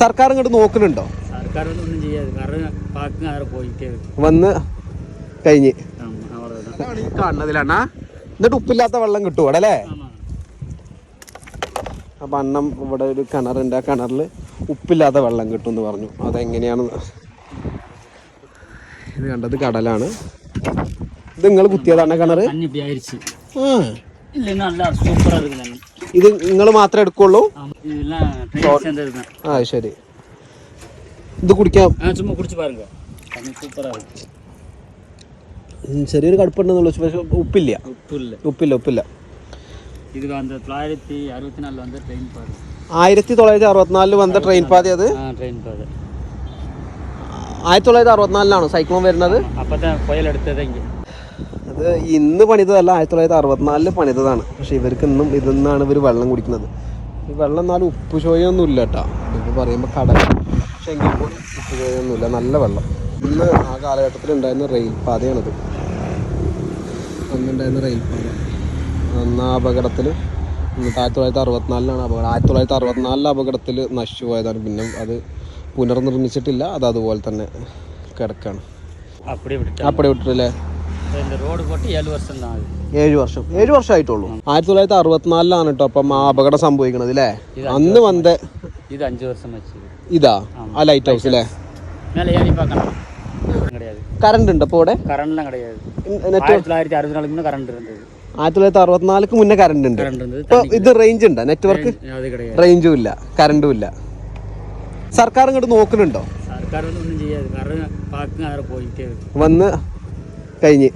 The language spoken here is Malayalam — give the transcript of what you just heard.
സർക്കാർ ഇങ്ങോട്ട് നോക്കുന്നുണ്ടോ? സർക്കാരൊന്നും കാരണം വന്ന് കഴിഞ്ഞ്. അതാണ് കാണുന്നതിലാണ് എന്നിട്ട് ഉപ്പില്ലാത്ത വെള്ളം കിട്ടും അവിടെ അല്ലേ? അപ്പം അണ്ണം ഇവിടെ ഒരു കിണറുണ്ട്. ആ കിണറിൽ ഉപ്പില്ലാത്ത വെള്ളം കിട്ടും എന്ന് പറഞ്ഞു. അതെങ്ങനെയാണ് ഇത് കണ്ടത് കടലാണ്. ഇത് നിങ്ങൾ കുത്തിയതാണ് കിണർ ആ. ഇല്ല നല്ല ഇത് നിങ്ങൾ മാത്രമേ എടുക്കുള്ളൂ? ആ ശരി. ഇത് കുടിക്കാം. ചെറിയൊരു കടുപ്പുണ്ടെന്നുള്ളൂ പക്ഷെ ഉപ്പില്ല. ഉപ്പില്ല. ഉപ്പില്ല ആയിരത്തി തൊള്ളായിരത്തി അറുപത്തിനാലിൽ വന്ന ട്രെയിൻ പാതി അത്? ആയിരത്തി തൊള്ളായിരത്തി അറുപത്തിനാലിലാണ് സൈക്ലോൺ വരുന്നത്? അപ്പത്തെ കൊയലെടുത്തതെങ്കിൽ ഇത് ഇന്ന് പണിതല്ല ആയിരത്തി തൊള്ളായിരത്തി അറുപത്തിനാലിൽ പണിതതാണ്. പക്ഷെ ഇവർക്ക് ഇന്നും ഇതിൽ നിന്നാണ് ഇവർ വെള്ളം കുടിക്കുന്നത്. ഈ വെള്ളം എന്നാലും ഉപ്പ് ചോയൊന്നും ഇല്ല കേട്ടോ. ഇത് പറയുമ്പോൾ കടൽ. പക്ഷെ എങ്കിൽ പോലും ഉപ്പ് ചോയൊന്നുമില്ല നല്ല വെള്ളം. ഇന്ന് ആ കാലഘട്ടത്തിൽ ഉണ്ടായിരുന്ന റെയിൽ പാതയാണിത്. അന്നുണ്ടായിരുന്ന റെയിൽ പാത. അന്ന് ആ അപകടത്തിൽ എന്നിട്ട് ആയിരത്തി തൊള്ളായിരത്തി അറുപത്തിനാലിലാണ് അപകടം. ആയിരത്തി തൊള്ളായിരത്തി അറുപത്തിനാലിലെ അപകടത്തിൽ നശിച്ചു പോയതാണ്. പിന്നെ അത് പുനർനിർമ്മിച്ചിട്ടില്ല. അത് അതുപോലെ തന്നെ കിടക്കാണ്. അപ്പടി വിട്ടിട്ടില്ലേ? இந்த ரோடு போட்டு ஏழு வருஷம் தான் ஆகுது ഏഴ് വർഷം ഏഴ് വർഷമായിട്ടുള്ളൂ ആയിരത്തി തൊള്ളായിരത്തി അറുപത്തിനാലിലാണ് കേട്ടോ അപ്പം ആ അപകടം സംഭവിക്കണത് അല്ലേ അന്ന് വന്ന இது அஞ்சு வருஷம் ஆச்சு ഇതാ ആ ലൈറ്റ് ഹൗസ് അല്ലേ மேலே ஏறி பார்க்கலாம் கிடையாது കറണ്ട് ഉണ്ട് അപ്പോൾ ഇവിടെ கரண்ட்லாம் கிடையாது നെറ്റ് ஆயிரத்தி தொள்ளாயிரத்தி அறுபத்தி நாலுக்கு முன்னே கரண்ட் இருந்தது ആയിരത്തി തൊള്ളായിരത്തി അറുപത്തിനാലിക്ക് മുന്നേ കറണ്ട് ഉണ്ട് கரண்ட் இருந்தது ഇപ്പൊ ഇത് റേഞ്ച് ഉണ്ടോ നെറ്റ്വർക്ക് அது கிடையாது റേഞ്ചും ഇല്ല കറണ്ടും ഇല്ല സർക്കാർ ഇങ്ങോട്ട് നോക്കുന്നുണ്ടോ സർക്കാർ வந்து ஒன்றும் செய்யாது കാരണം പാക്ക് അവിടെ പോയിട്ടേ വന്ന് കഴിഞ്ഞ്.